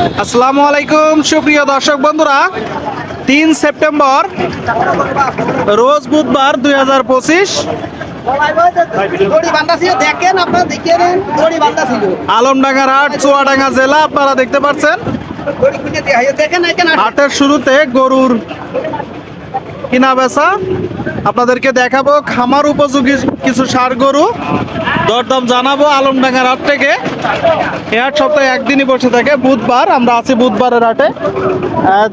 আসসালামু আলাইকুম, সুপ্রিয় দর্শক বন্ধুরা। তিন সেপ্টেম্বর, রোজ বুধবার দুই হাজার পঁচিশ। আলমডাঙ্গার হাট, চুয়াডাঙ্গা জেলা, আপনারা দেখতে পাচ্ছেন। হাটের শুরুতে গরুর কিনা বেচা। আপনাদেরকে দেখাবো খামার উপযোগী কিছু সার গরু। দরদাম জানাব আলমডাঙ্গার হাট থেকে। এ হাট সপ্তাহে একদিনই বসে থাকে, বুধবার, আমরা আছি বুধবারের হাটে।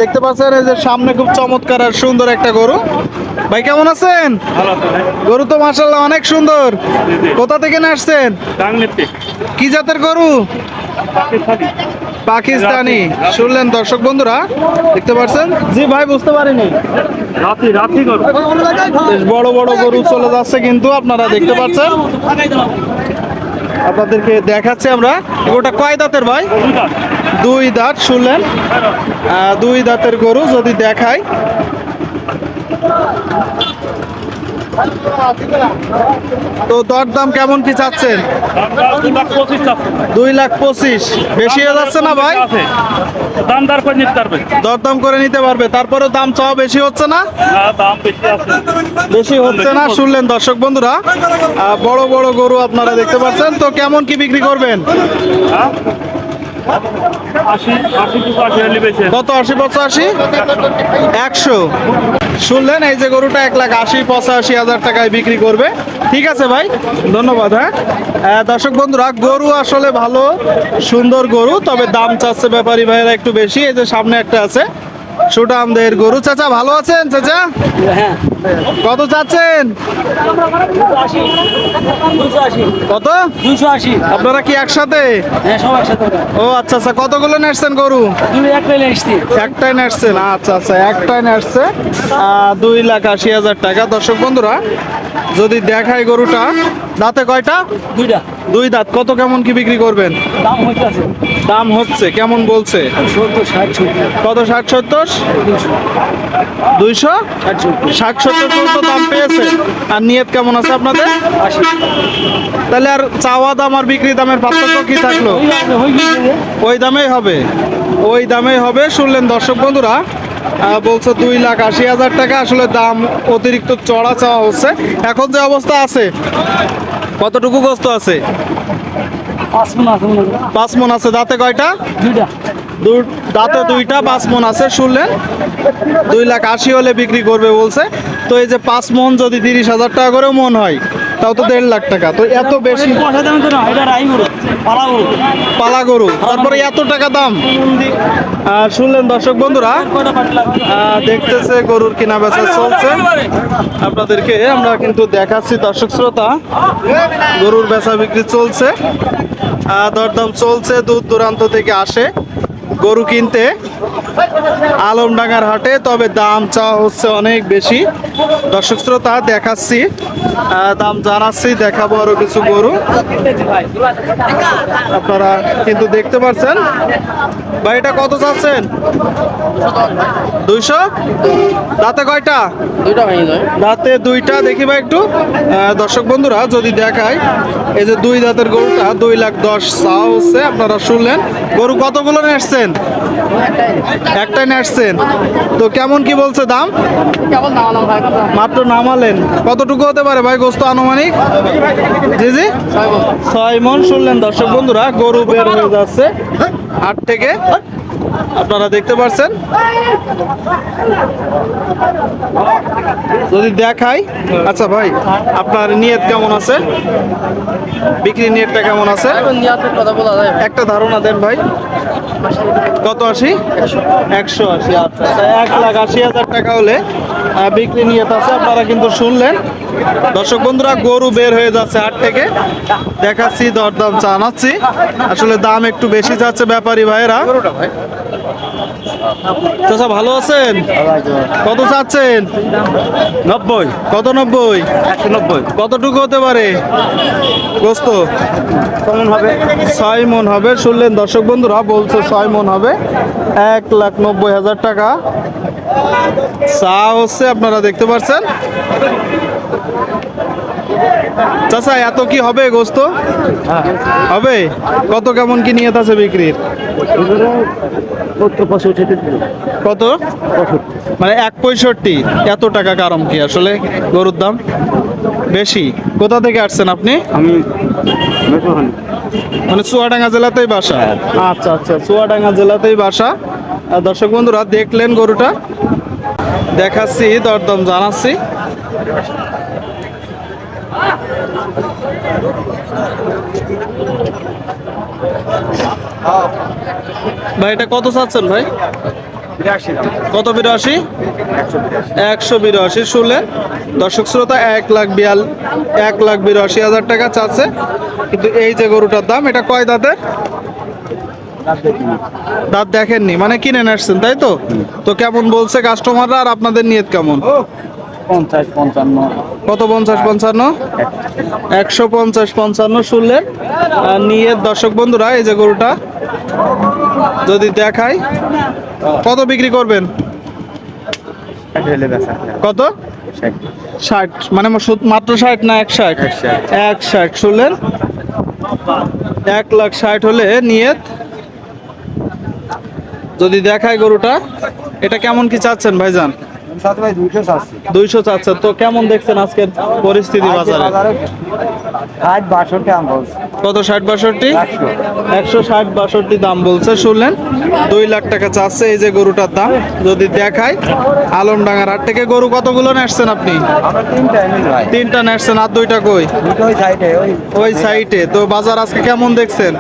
দেখতে পাচ্ছেন এই যে সামনে খুব চমৎকার আর সুন্দর একটা গরু। ভাই কেমন আছেন? গরু তো মাসাল্লাহ অনেক সুন্দর। কোথা থেকে আসছেন কি জাতের গরু? পাকিস্তানি। শুনলেন দর্শক বন্ধুরা দেখতে পাচ্ছেন জি ভাই বুঝতে পারিনি। বেশ বড় বড় গরু চলে যাচ্ছে কিন্তু আপনারা দেখতে পাচ্ছেন। আপনাদেরকে দেখাচ্ছি আমরা। ওটা কয় দাঁতের ভাই? দুই দাঁত। শুনলেন। দুই দাঁতের গরু যদি দেখাই। তো দরদাম কেমন কি চাচ্ছেন? দুই লাখ পঁচিশ। বেশি হয়ে যাচ্ছে না ভাই? দাম করে নিতে পারবে দরদাম করে নিতে পারবে। তারপরে দাম চাওয়া বেশি হচ্ছে না? বেশি হচ্ছে না শুনলেন দর্শক বন্ধুরা। বড় বড় গরু আপনারা দেখতে পাচ্ছেন। তো কেমন কি বিক্রি করবেন? আশি আশি আশি কত আশি পঁচাশি একশো। শুনলেন, এই যে গরুটা এক লাখ আশি, পঁচাশি হাজার টাকায় বিক্রি করবে। ঠিক আছে ভাই, ধন্যবাদ হ্যাঁ? দর্শক বন্ধুরা, গরু আসলে ভালো, সুন্দর গরু, তবে দাম চাচ্ছে ব্যাপারী ভাইয়েরা একটু বেশি, এই যে সামনে একটা আছে। সুটামদের গরু। চাচা ভালো আছেন চাচা? হ্যাঁ। কত চাচ্ছেন? কত? দুশো আশি। আপনারা কি একসাথে? হ্যাঁ ও আচ্ছা আচ্ছা কতগুলো নেসছেন গরু? একটাই নাচছেন আচ্ছা আচ্ছা একটাই আহ, দুই লাখ আশি হাজার টাকা। দর্শক বন্ধুরা যদি দেখায় গরুটা দাঁতে কয়টা? দুইটা। দুই দাঁত কত কেমন কি বিক্রি করবেন? দাম আছে। দাম হচ্ছে কেমন বলছে? কত ষাট সত্তর? দুইশো। ষাট সত্তর। পর্যন্ত দাম পেয়েছে। আর নিয়ত কেমন আছে আপনাদের? তাহলে আর চাওয়া দাম আর বিক্রি দামের পার্থক্য কি থাকল? ওই দামেই হবে। ওই দামেই হবে। শুনলেন দর্শক বন্ধুরা বলছে দুই লাখ আশি হাজার টাকা। আসলে দাম অতিরিক্ত চড়া চাওয়া হচ্ছে। এখন যে অবস্থা আছে কতটুকু গোস্ত আছে? পাঁচ মন আছে পাঁচ মন আছে। দাঁতে কয়টা? দাঁতে দুইটা পাঁচ মন আছে। শুনলেন? দুই লাখ আশি হলে বিক্রি করবে বলছে। তো এই যে পাঁচ মন যদি তিরিশ হাজার টাকা করেও মন হয় তাও তো দেড় লাখ টাকা। তো এত বেশি পালা গরু তারপরে এত টাকা দাম। আর শুনলেন দর্শক বন্ধুরা দেখতেছে গরুর কেনা বেচা চলছে। আপনাদেরকে আমরা কিন্তু দেখাচ্ছি দর্শক শ্রোতা, গরুর বেচা বিক্রি চলছে। দরদাম চলছে, দূর দূরান্ত থেকে আসে গরু কিনতে। আলমডাঙ্গার হাটে, তবে দাম চাওয়া হচ্ছে অনেক বেশি। দর্শক শ্রোতা, দেখাচ্ছি। দাম জানাচ্ছি দেখাবো আরও কিছু গরু। আপনারা কিন্তু দেখতে পাচ্ছেন ভাই এটা কত চাচ্ছেন? দুইশো? দাঁতে কয়টা? দাঁতে দুইটা দেখি ভাই একটু। দর্শক বন্ধুরা যদি দেখায় এই যে দুই দাঁতের গরুটা দুই লাখ দশ চাওয়া হচ্ছে আপনারা শুনলেন। গরু কতগুলো নেসছেন একটাই নেসছেন তো কেমন কি বলছে দাম? মাত্র নামালেন। কতটুকু হতে পারে ভাই গোস্ত আনুমানিক? জি জি। ছয় মন শুনলেন দর্শক বন্ধুরা গরু বের হয়ে যাচ্ছে। হাট থেকে। আপনারা দেখতে পাচ্ছেন যদি দেখাই আচ্ছা ভাই আপনার নিয়ত কেমন আছে? বিক্রি নিয়তটা কেমন আছে? একটা ধারণা দেন ভাই। কত আশি? একশো আশি আচ্ছা আচ্ছা এক লাখ আশি হাজার টাকা হলে বিক্রি নিয়ে আছে, আপনারা কিন্তু শুনলেন। দর্শক বন্ধুরা, গরু বের হয়ে যাচ্ছে হাট থেকে। দেখাচ্ছি, দরদাম জানাচ্ছি আসলে দাম একটু বেশি যাচ্ছে ব্যাপারী ভাইয়েরা। চাচা ভালো আছেন? কত চাচ্ছেন? নব্বই। কত নব্বই? একশো নব্বই। কতটুকু হতে পারে? গোস্ত? কেমন হবে। ছয় মন হবে। শুনলেন দর্শক বন্ধুরা বলছে ছয় মন হবে। এক লাখ নব্বই হাজার টাকা। চা হচ্ছে আপনারা দেখতে পাচ্ছেন চাচা এত কি হবে গোস্ত? হবে? কত কেমন কি নিয়ত আছে বিক্রির? কত? মানে এক পঁয়ষট্টি। এত টাকা কারণ কি আসলে? গরুর দাম? বেশি? কোথা থেকে আসছেন আপনি? আমি মানে চুয়াডাঙ্গা জেলাতেই বাসা? আচ্ছা আচ্ছা চুয়াডাঙ্গা জেলাতেই বাসা। আর দর্শক বন্ধুরা দেখলেন গরুটা? দেখাচ্ছি দরদম জানাচ্ছি। ভাই এটা কত চাচ্ছেন ভাই? কত বিরাশি? একশো বিরাশি। শুনলেন দর্শক শ্রোতা এক লাখ বিয়াল এক লাখ বিরাশি হাজার টাকা চাচ্ছে। কিন্তু এই যে গরুটার দাম এটা কয় দাঁতের? দাঁত দেখেননি। মানে কিনে আসছেন তাই তো? তো কেমন বলছে কাস্টমাররা আর আপনাদের নিয়ত কেমন? কত পঞ্চাশ পঞ্চান্ন? একশো পঞ্চাশ পঞ্চান্ন শুনলেন। আর নিয়ত দর্শক বন্ধুরা এই যে গরুটা যদি দেখাই কত বিক্রি করবেন? কত? ষাট। মানে মাত্র ষাট না এক ষাট? এক ষাট। শুনলেন এক লাখ ষাট হলে নিয়ত। যদি দেখায় গরুটা এটা কেমন কি চাচ্ছেন ভাইজান? ভাই দুইশো চাচ্ছেন। তো কেমন দেখছেন আজকের পরিস্থিতি বাজারে? কত ষাট বাষট্টি? একশো। ষাট বাষট্টি দাম বলছে শুনলেন? দুই লাখ টাকা চাচ্ছে এই যে গরুটার দাম যদি দেখায় আলমডাঙ্গার হাট থেকে গরু কতগুলো নেসছেন আপনি? তিনটা নেসছেন আর দুইটা কই? ওই সাইটে তো বাজার আজকে কেমন দেখছেন?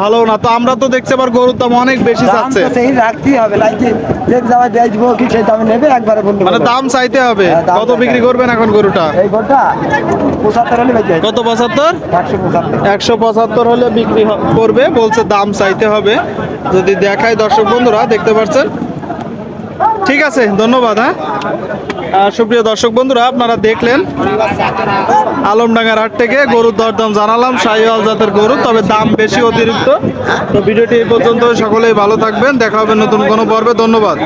ভালো। না তো আমরা তো দেখছি আবার গরুর দাম অনেক বেশি চাচ্ছে মানে দাম চাইতে হবে। হ্যাঁ, কত বিক্রি করবেন এখন গরুটা? কত পঁচাত্তর? একশো পঁচাত্তর। একশো পঁচাত্তর হলে বিক্রি করবে, বলছে দাম চাইতে হবে। যদি দেখায় দর্শক বন্ধুরা, দেখতে পাচ্ছেন? ঠিক আছে, ধন্যবাদ হ্যাঁ? সুপ্রিয় দর্শক বন্ধুরা, আপনারা দেখলেন আলমডাঙ্গার হাট থেকে গরুর দরদাম জানালাম, শাহিওয়াল জাতের গরু, তবে দাম বেশি অতিরিক্ত। তো ভিডিওটি এই পর্যন্ত সকলেই ভালো থাকবেন, দেখা হবে নতুন কোনো পর্বে, ধন্যবাদ।